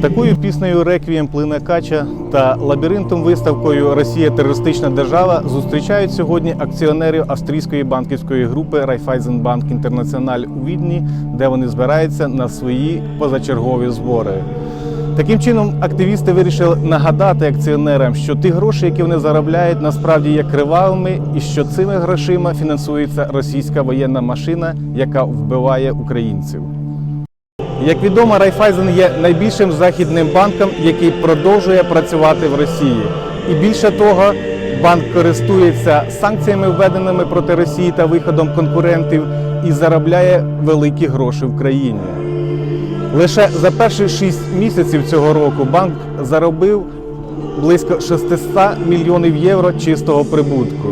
Такою піснею Реквієм плине кача та лабіринтом виставкою Росія терористична держава зустрічають сьогодні акціонерів австрійської банківської групи Raiffeisenbank Інтернаціональ у Відні, де вони збираються на свої позачергові збори. Таким чином, активісти вирішили нагадати акціонерам, що ті гроші, які вони заробляють, насправді є кривавими, і що цими грошима фінансується російська воєнна машина, яка вбиває українців. Як відомо, Райфайзен є найбільшим західним банком, який продовжує працювати в Росії. І більше того, банк користується санкціями, введеними проти Росії та виходом конкурентів, і заробляє великі гроші в країні. Лише за перші 6 місяців цього року банк заробив близько 600 мільйонів євро чистого прибутку.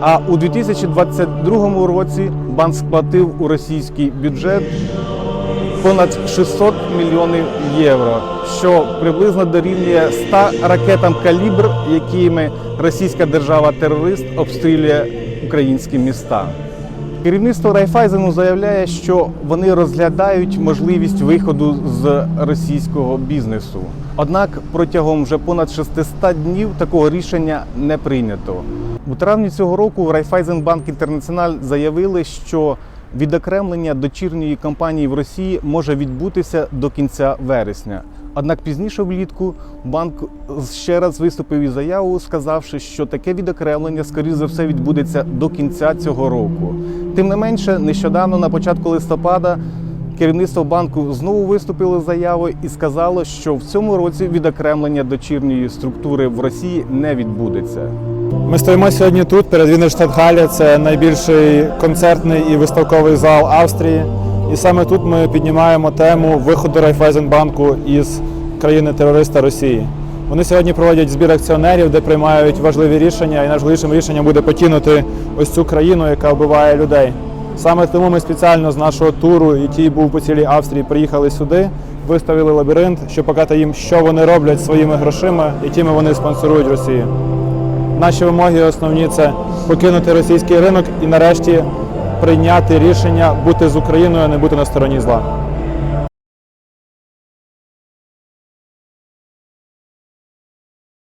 А у 2022 році банк сплатив у російський бюджет понад 600 мільйонів євро, що приблизно дорівнює 100 ракетам калібр, якими російська держава-терорист обстрілює українські міста. Керівництво Райфайзену заявляє, що вони розглядають можливість виходу з російського бізнесу. Однак протягом вже понад 600 днів такого рішення не прийнято. У травні цього року Райфайзенбанк Інтернаціональ заявили, що відокремлення дочірньої компанії в Росії може відбутися до кінця вересня. Однак пізніше влітку банк ще раз виступив із заявою, сказавши, що таке відокремлення, скоріш за все, відбудеться до кінця цього року. Тим не менше, нещодавно, на початку листопада, керівництво банку знову виступило з заявою і сказало, що в цьому році відокремлення дочірньої структури в Росії не відбудеться. Ми стоїмо сьогодні тут перед Вінерштадтгале. Це найбільший концертний і виставковий зал Австрії. І саме тут ми піднімаємо тему виходу Райфайзенбанку із країни-терориста Росії. Вони сьогодні проводять збір акціонерів, де приймають важливі рішення, і найважливішим рішенням буде покинути ось цю країну, яка вбиває людей. Саме тому ми спеціально з нашого туру, який був по цілій Австрії, приїхали сюди, виставили лабіринт, щоб показати їм, що вони роблять своїми грошима, якими вони спонсорують Росію. Наші вимоги основні це покинути російський ринок і нарешті прийняти рішення бути з Україною, а не бути на стороні зла.